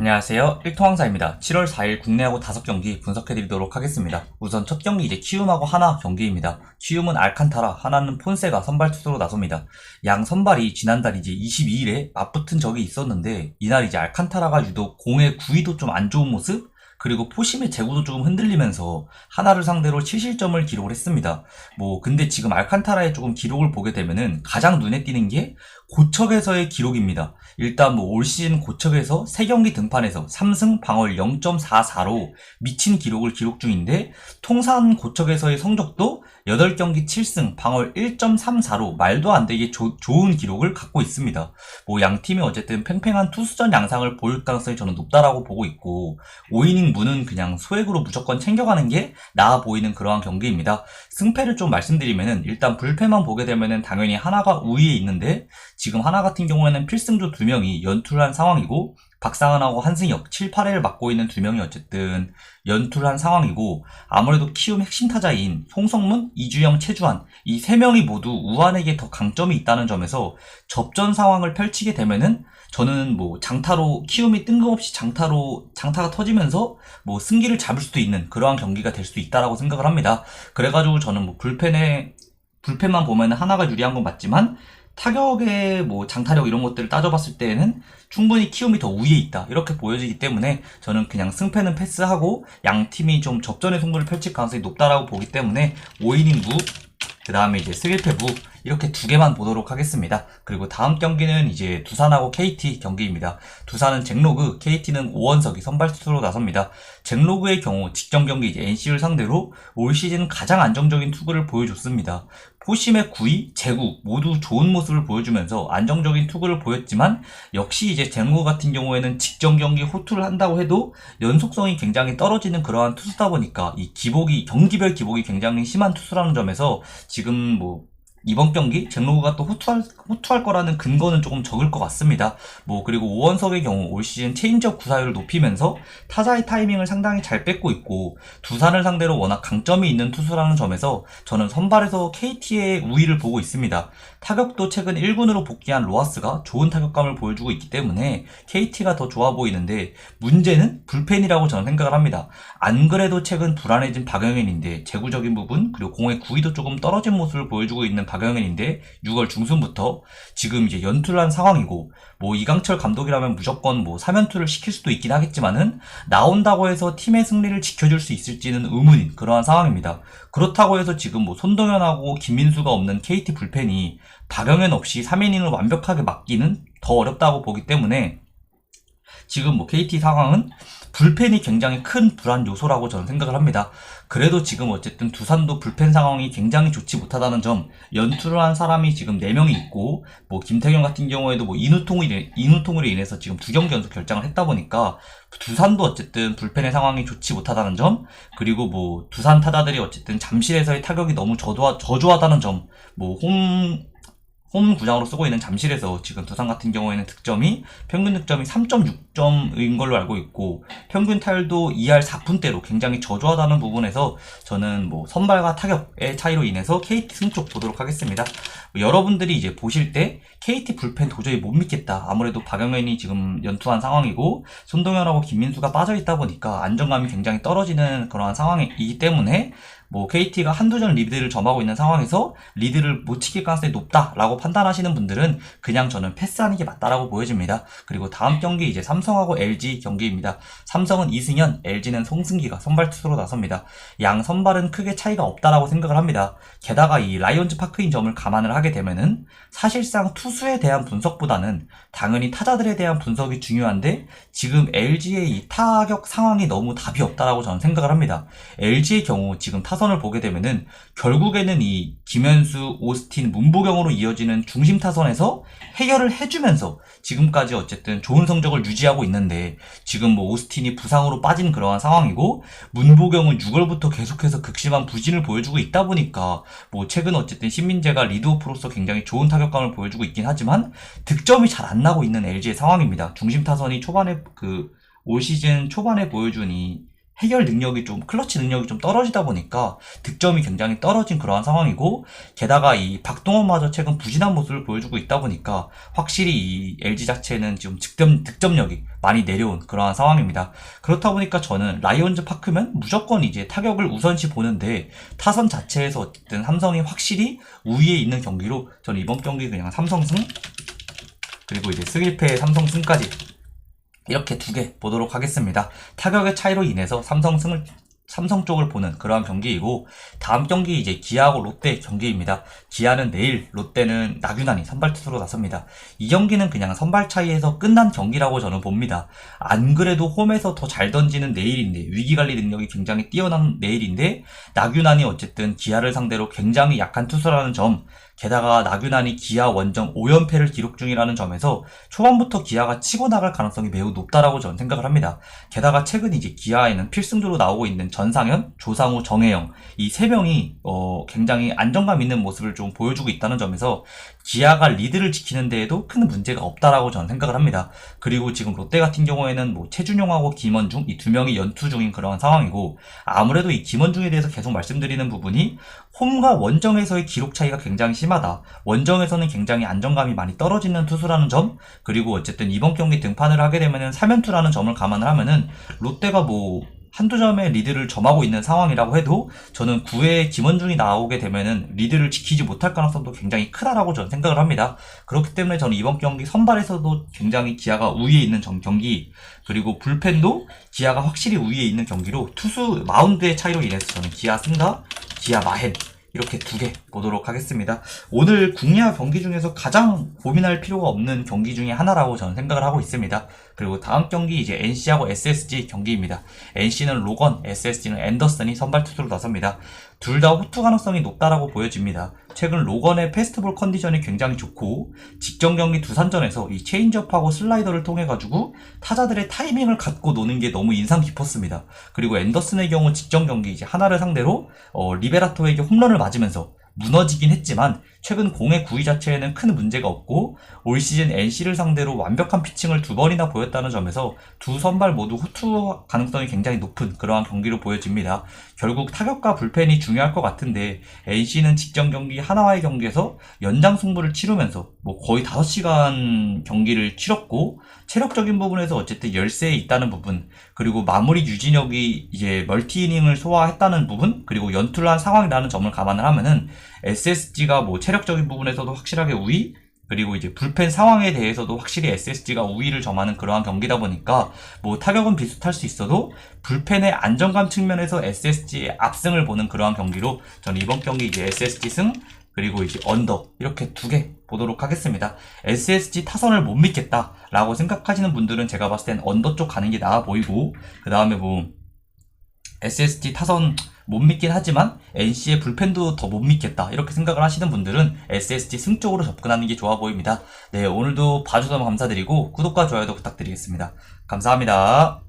안녕하세요. 일통왕사입니다. 7월 4일 국내하고 5경기 분석해드리도록 하겠습니다. 우선 첫 경기 이제 키움하고 하나 경기입니다. 키움은 알칸타라, 하나는 폰세가 선발 투수로 나섭니다. 양 선발이 지난달 이제 22일에 맞붙은 적이 있었는데 이날 이제 알칸타라가 유독 공의 구위도 좀 안 좋은 모습? 그리고 포심의 제구도 조금 흔들리면서 하나를 상대로 7실점을 기록을 했습니다. 뭐 근데 지금 알칸타라의 조금 기록을 보게 되면은 가장 눈에 띄는 게 고척에서의 기록입니다. 일단 뭐 올 시즌 고척에서 3경기 등판에서 3승 방어율 0.44로 미친 기록을 기록 중인데 통산 고척에서의 성적도 8경기 7승 방어율 1.34로 말도 안 되게 조- 좋은 기록을 갖고 있습니다. 뭐 양 팀이 어쨌든 팽팽한 투수전 양상을 보일 가능성이 저는 높다라고 보고 있고 5이닝 무는 그냥 소액으로 무조건 챙겨가는 게 나아 보이는 그러한 경기입니다. 승패를 좀 말씀드리면은 일단 불패만 보게 되면은 당연히 하나가 우위에 있는데 지금 하나 같은 경우에는 필승조 두 명이 연투를 한 상황이고 박상은하고 한승혁 7, 8회를 맡고 있는 두 명이 어쨌든 연투를 한 상황이고 아무래도 키움 핵심 타자인 송성문, 이주영, 최주환 이 세 명이 모두 우한에게 더 강점이 있다는 점에서 접전 상황을 펼치게 되면은 저는 뭐 장타로 키움이 뜬금없이 장타로 장타가 터지면서 뭐 승기를 잡을 수도 있는 그러한 경기가 될 수 있다라고 생각을 합니다. 그래가지고 저는 뭐 불펜에 불펜만 보면 하나가 유리한 건 맞지만 타격의 뭐 장타력 이런 것들을 따져봤을 때에는 충분히 키움이 더 우위에 있다. 이렇게 보여지기 때문에 저는 그냥 승패는 패스하고 양 팀이 좀 접전의 승부를 펼칠 가능성이 높다라고 보기 때문에 5이닝 무, 그 다음에 이제 3일패 무 이렇게 두 개만 보도록 하겠습니다. 그리고 다음 경기는 이제 두산하고 KT 경기입니다. 두산은 잭로그, KT는 오원석이 선발 투수로 나섭니다. 잭로그의 경우 직전 경기 이제 NC를 상대로 올 시즌 가장 안정적인 투구를 보여줬습니다. 포심의 구위, 제구 모두 좋은 모습을 보여주면서 안정적인 투구를 보였지만 역시 이제 잭로그 같은 경우에는 직전 경기 호투를 한다고 해도 연속성이 굉장히 떨어지는 그러한 투수다 보니까 이 기복이 경기별 기복이 굉장히 심한 투수라는 점에서 지금 뭐 이번 경기 잭로그가 또 호투할, 호투할 거라는 근거는 조금 적을 것 같습니다. 뭐 그리고 오원석의 경우 올 시즌 체인지업 구사율을 높이면서 타자의 타이밍을 상당히 잘 뺏고 있고 두산을 상대로 워낙 강점이 있는 투수라는 점에서 저는 선발에서 KT의 우위를 보고 있습니다. 타격도 최근 1군으로 복귀한 로하스가 좋은 타격감을 보여주고 있기 때문에 KT가 더 좋아 보이는데 문제는 불펜이라고 저는 생각을 합니다. 안 그래도 최근 불안해진 박영현인데 제구적인 부분 그리고 공의 구위도 조금 떨어진 모습을 보여주고 있는 박영현인데 6월 중순부터 지금 이제 연투를 한 상황이고 뭐 이강철 감독이라면 무조건 뭐 3연투를 시킬 수도 있긴 하겠지만은 나온다고 해서 팀의 승리를 지켜줄 수 있을지는 의문인 그러한 상황입니다. 그렇다고 해서 지금 뭐 손동현하고 김민수가 없는 KT 불펜이 박영현 없이 3이닝을 완벽하게 막기는 더 어렵다고 보기 때문에 지금 뭐 KT 상황은 불펜이 굉장히 큰 불안 요소라고 저는 생각을 합니다. 그래도 지금 어쨌든 두산도 불펜 상황이 굉장히 좋지 못하다는 점, 연투를 한 사람이 지금 4명이 있고, 뭐 김태경 같은 경우에도 뭐 인후통을, 인후통으로 인해서 지금 두 경기 연속 결장을 했다 보니까, 두산도 어쨌든 불펜의 상황이 좋지 못하다는 점, 그리고 뭐 두산 타자들이 어쨌든 잠실에서의 타격이 너무 저조하, 저조하다는 점, 뭐 홈, 홈 구장으로 쓰고 있는 잠실에서 지금 두산 같은 경우에는 득점이 평균 득점이 3.6점인 걸로 알고 있고 평균 타율도 2할 4푼대로 굉장히 저조하다는 부분에서 저는 뭐 선발과 타격의 차이로 인해서 KT 승쪽 보도록 하겠습니다. 뭐 여러분들이 이제 보실 때 KT 불펜 도저히 못 믿겠다. 아무래도 박영현이 지금 연투한 상황이고 손동현하고 김민수가 빠져 있다 보니까 안정감이 굉장히 떨어지는 그러한 상황이기 때문에 뭐 KT가 한두 전 리드를 점하고 있는 상황에서 리드를 못 지킬 가능성이 높다라고 판단하시는 분들은 그냥 저는 패스하는 게 맞다라고 보여집니다. 그리고 다음 경기 이제 삼성하고 LG 경기입니다. 삼성은 이승현, LG는 송승기가 선발 투수로 나섭니다. 양 선발은 크게 차이가 없다라고 생각을 합니다. 게다가 이 라이온즈 파크인 점을 감안을 하게 되면은 사실상 투수에 대한 분석보다는 당연히 타자들에 대한 분석이 중요한데 지금 LG의 이 타격 상황이 너무 답이 없다라고 저는 생각을 합니다. LG의 경우 지금 타 선을 보게 되면은 결국에는 이 김현수, 오스틴, 문보경으로 이어지는 중심 타선에서 해결을 해주면서 지금까지 어쨌든 좋은 성적을 유지하고 있는데 지금 뭐 오스틴이 부상으로 빠진 그러한 상황이고 문보경은 6월부터 계속해서 극심한 부진을 보여주고 있다 보니까 뭐 최근 어쨌든 신민재가 리드오프로서 굉장히 좋은 타격감을 보여주고 있긴 하지만 득점이 잘 안 나고 있는 LG의 상황입니다. 중심 타선이 초반에 그 올 시즌 초반에 보여준 이 해결 능력이 좀 클러치 능력이 좀 떨어지다 보니까 득점이 굉장히 떨어진 그러한 상황이고 게다가 이 박동원마저 최근 부진한 모습을 보여주고 있다 보니까 확실히 이 LG 자체는 지금 득점 득점력이 많이 내려온 그러한 상황입니다. 그렇다 보니까 저는 라이온즈 파크면 무조건 이제 타격을 우선시 보는데 타선 자체에서 어쨌든 삼성이 확실히 우위에 있는 경기로 저는 이번 경기 그냥 삼성승 그리고 이제 승일패 삼성승까지 이렇게 두 개 보도록 하겠습니다. 타격의 차이로 인해서 삼성 승을 삼성 쪽을 보는 그러한 경기이고 다음 경기 이제 기아하고 롯데 경기입니다. 기아는 내일, 롯데는 나균환이 선발 투수로 나섭니다. 이 경기는 그냥 선발 차이에서 끝난 경기라고 저는 봅니다. 안 그래도 홈에서 더 잘 던지는 내일인데 위기 관리 능력이 굉장히 뛰어난 내일인데 나균환이 어쨌든 기아를 상대로 굉장히 약한 투수라는 점 게다가 나균환이 기아 원정 5연패를 기록 중이라는 점에서 초반부터 기아가 치고 나갈 가능성이 매우 높다라고 저는 생각을 합니다. 게다가 최근 이제 기아에는 필승조로 나오고 있는 전상현, 조상우, 정혜영 이 세 명이 어, 굉장히 안정감 있는 모습을 좀 보여주고 있다는 점에서 기아가 리드를 지키는 데에도 큰 문제가 없다라고 저는 생각을 합니다. 그리고 지금 롯데 같은 경우에는 뭐 최준용하고 김원중 이 두 명이 연투 중인 그런 상황이고 아무래도 이 김원중에 대해서 계속 말씀드리는 부분이 홈과 원정에서의 기록 차이가 굉장히 심 하다. 원정에서는 굉장히 안정감이 많이 떨어지는 투수라는 점, 그리고 어쨌든 이번 경기 등판을 하게 되면은 3연투라는 점을 감안을 하면은 롯데가 뭐 한두 점의 리드를 점하고 있는 상황이라고 해도 저는 9회에 김원중이 나오게 되면은 리드를 지키지 못할 가능성도 굉장히 크다라고 저는 생각을 합니다. 그렇기 때문에 저는 이번 경기 선발에서도 굉장히 기아가 우위에 있는 정- 경기 그리고 불펜도 기아가 확실히 우위에 있는 경기로 투수 마운드의 차이로 인해서 저는 기아 승과 기아 마헨 이렇게 두 개 보도록 하겠습니다. 오늘 국내와 경기 중에서 가장 고민할 필요가 없는 경기 중에 하나라고 저는 생각을 하고 있습니다. 그리고 다음 경기 이제 NC하고 SSG 경기입니다. NC는 로건, SSG는 앤더슨이 선발 투수로 나섭니다. 둘 다 호투 가능성이 높다라고 보여집니다. 최근 로건의 페스티벌 컨디션이 굉장히 좋고 직전 경기 두산전에서 이 체인지업하고 슬라이더를 통해 가지고 타자들의 타이밍을 갖고 노는 게 너무 인상 깊었습니다. 그리고 앤더슨의 경우 직전 경기 이제 하나를 상대로 어, 리베라토에게 홈런을 맞으면서 무너지긴 했지만 최근 공의 구위 자체에는 큰 문제가 없고 올 시즌 NC를 상대로 완벽한 피칭을 두 번이나 보였다는 점에서 두 선발 모두 호투 가능성이 굉장히 높은 그러한 경기로 보여집니다. 결국 타격과 불펜이 중요할 것 같은데 NC는 직전 경기 하나와의 경기에서 연장 승부를 치르면서 뭐 거의 5시간 경기를 치렀고 체력적인 부분에서 어쨌든 열세에 있다는 부분 그리고 마무리 유진혁이 이제 멀티 이닝을 소화했다는 부분 그리고 연투를 한 상황이라는 점을 감안을 하면은 SSG가 뭐 체력적인 부분에서도 확실하게 우위 그리고 이제 불펜 상황에 대해서도 확실히 SSG가 우위를 점하는 그러한 경기다 보니까 뭐 타격은 비슷할 수 있어도 불펜의 안정감 측면에서 SSG의 압승을 보는 그러한 경기로 저는 이번 경기 이제 SSG 승 그리고 이제 언더 이렇게 두 개 보도록 하겠습니다. SSG 타선을 못 믿겠다 라고 생각하시는 분들은 제가 봤을 땐 언더 쪽 가는 게 나아 보이고 그 다음에 뭐 SSG 타선 못 믿긴 하지만 NC의 불펜도 더 못 믿겠다 이렇게 생각을 하시는 분들은 SSG 승 쪽으로 접근하는 게 좋아 보입니다. 네 오늘도 봐주셔서 감사드리고 구독과 좋아요도 부탁드리겠습니다. 감사합니다.